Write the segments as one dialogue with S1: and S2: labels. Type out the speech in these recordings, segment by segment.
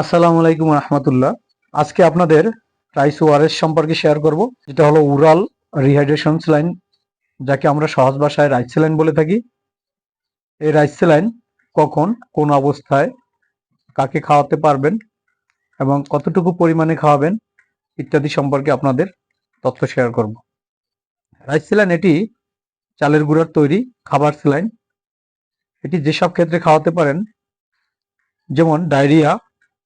S1: আসসালামু আলাইকুম রহমতুল্লাহ। আজকে আপনাদের রাইস ওয়ারেস সম্পর্কে শেয়ার করব, যেটা হলো উরাল রিহাইড্রেশন লাইন যাকে আমরা সহজ ভাষায় রাইস লাইন বলে থাকি। এই রাইস লাইন কখন, কোন অবস্থায়, কাকে খাওয়াতে পারবেন এবং কতটুকু পরিমাণে খাওয়াবেন ইত্যাদি সম্পর্কে আপনাদের তথ্য শেয়ার করব। রাইস লাইন এটি চালের গুঁড়ার তৈরি খাবার স্যালাইন এটি যেসব ক্ষেত্রে খাওয়াতে পারেন, যেমন ডায়রিয়া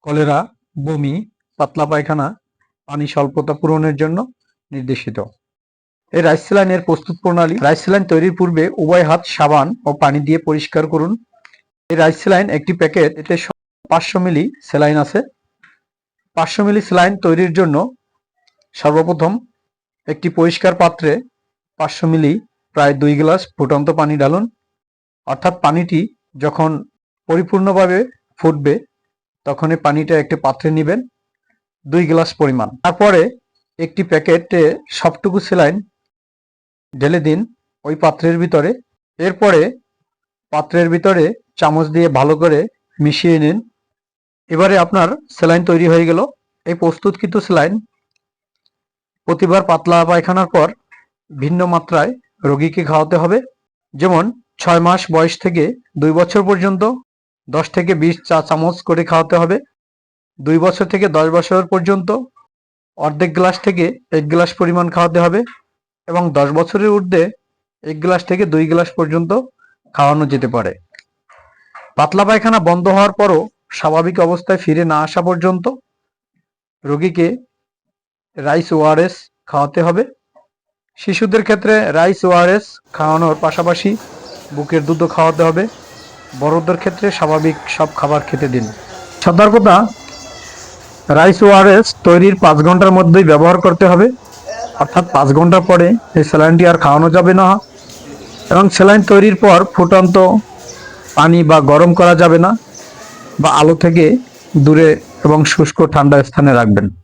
S1: কলেরা, বমি, পাতলা পায়খানা, পানি স্বল্পতা পূরণের জন্য নির্দেশিত। এই রাইস স্যালাইনের প্রস্তুত প্রণালী, রাইস তৈরির পূর্বে উভয় হাত সাবান ও পানি দিয়ে পরিষ্কার করুন। এই রাইস স্যালাইন একটি প্যাকেট, এতে পাঁচশো মিলি স্যালাইন আছে। পাঁচশো মিলি স্যালাইন তৈরির জন্য সর্বপ্রথম একটি পরিষ্কার পাত্রে পাঁচশো মিলি প্রায় দুই গ্লাস ফুটন্ত পানি ঢালুন। অর্থাৎ পানিটি যখন পরিপূর্ণভাবে ফুটবে তখন এই পানিটা একটি পাত্রে নেবেন, দুই গ্লাস পরিমাণ। তারপরে একটি প্যাকেটে সবটুকু সেলাইন ঢেলে দিন ওই পাত্রের ভিতরে। এরপরে পাত্রের ভিতরে চামচ দিয়ে ভালো করে মিশিয়ে নিন। এবারে আপনার সেলাইন তৈরি হয়ে গেল। এই প্রস্তুতকৃত সেলাইন প্রতিবার পাতলা পায়খানার পর ভিন্ন মাত্রায় রোগীকে খাওয়াতে হবে। যেমন ছয় মাস বয়স থেকে দুই বছর পর্যন্ত দশ থেকে বিশ চা চামচ করে খাওয়াতে হবে। দুই বছর থেকে দশ বছর পর্যন্ত অর্ধেক গ্লাস থেকে এক গ্লাস পরিমাণ খাওয়াতে হবে এবং দশ বছরের ঊর্ধ্বে এক গ্লাস থেকে দুই গ্লাস পর্যন্ত খাওয়ানো যেতে পারে। পাতলা পায়খানা বন্ধ হওয়ার পরও স্বাভাবিক অবস্থায় ফিরে না আসা পর্যন্ত রোগীকে রাইস ওআরএস খাওয়াতে হবে। শিশুদের ক্ষেত্রে রাইস ওআরএস খাওয়ানোর পাশাপাশি বুকের দুধও খাওয়াতে হবে। বড়দের ক্ষেত্রে স্বাভাবিক সব খাবার খেতে দিন। সতর্কতা, রাইস ওআরএস তৈরির পাঁচ ঘণ্টার মধ্যেই ব্যবহার করতে হবে। অর্থাৎ পাঁচ ঘণ্টা পরে এই স্যালাইনটি আর খাওয়ানো যাবে না। এবং স্যালাইন তৈরির পর ফুটন্ত পানি বা গরম করা যাবে না বা আলো থেকে দূরে এবং শুষ্ক ঠান্ডা স্থানে রাখবেন।